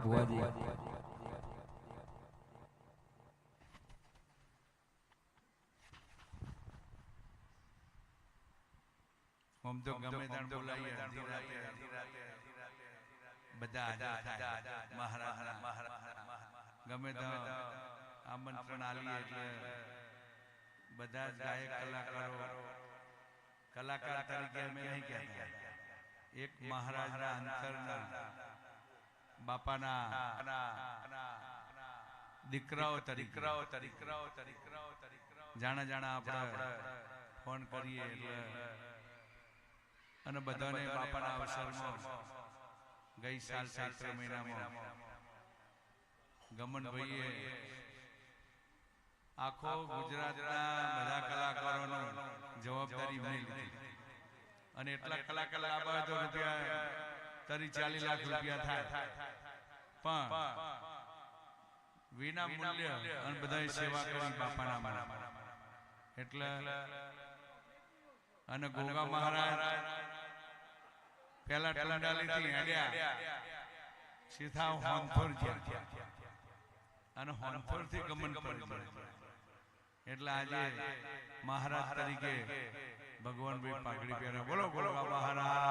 ભાઈ ભુવાજી આમ તો ગમે ત્યાં બોલાવીએ અડધી રાતે, અડધી રાતે, બધા હાજર થાય. મહારાજના. ગમે ત્યાં આમંત્રણ આલીએ એટલે બધા જ ગાયક કલાકારો કલાકાર તરીકે અમે નહીં કહેતા એક મહારાજના અંતરના બાપાના દીકરાઓ દીકરાઓ દીકરાઓ દીકરાઓ જાણા જાણા આપણે ફોન કરીએ અને બધાને બાપાના અવસરમાં ગઈ સાલ ચૈત્ર મહિનામાં ગમનભાઈએ આખો ગુજરાતના બધા કલાકારોનો જવાબદારી લીધી. અને એટલા કલાકાર લાભ તો રૂપિયા તરી ચાલીસ લાખ રૂપિયા થાય. પણ વિના મૂલ્ય અને બધા સેવા કરી બાપાના એટલે અને ગોગા મહારાજ પેલા ટંડાલીથી હેડ્યા. સીધા હોનપુર ગયા અને હોનપુરથી ગમન પર એટલે આજે મહારાજ તરીકે ભગવાનભાઈ પાઘડી પહેર્યા. બોલો બોલો મહારાજ.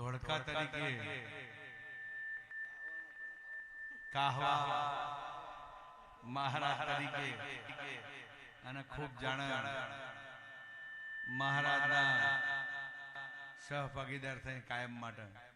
ધોળકા તરીકે. કાહવા. મહારાજ તરીકે. અને ખૂબ જાણે મહારાજના સહભાગીદાર થઈ કાયમ માટે.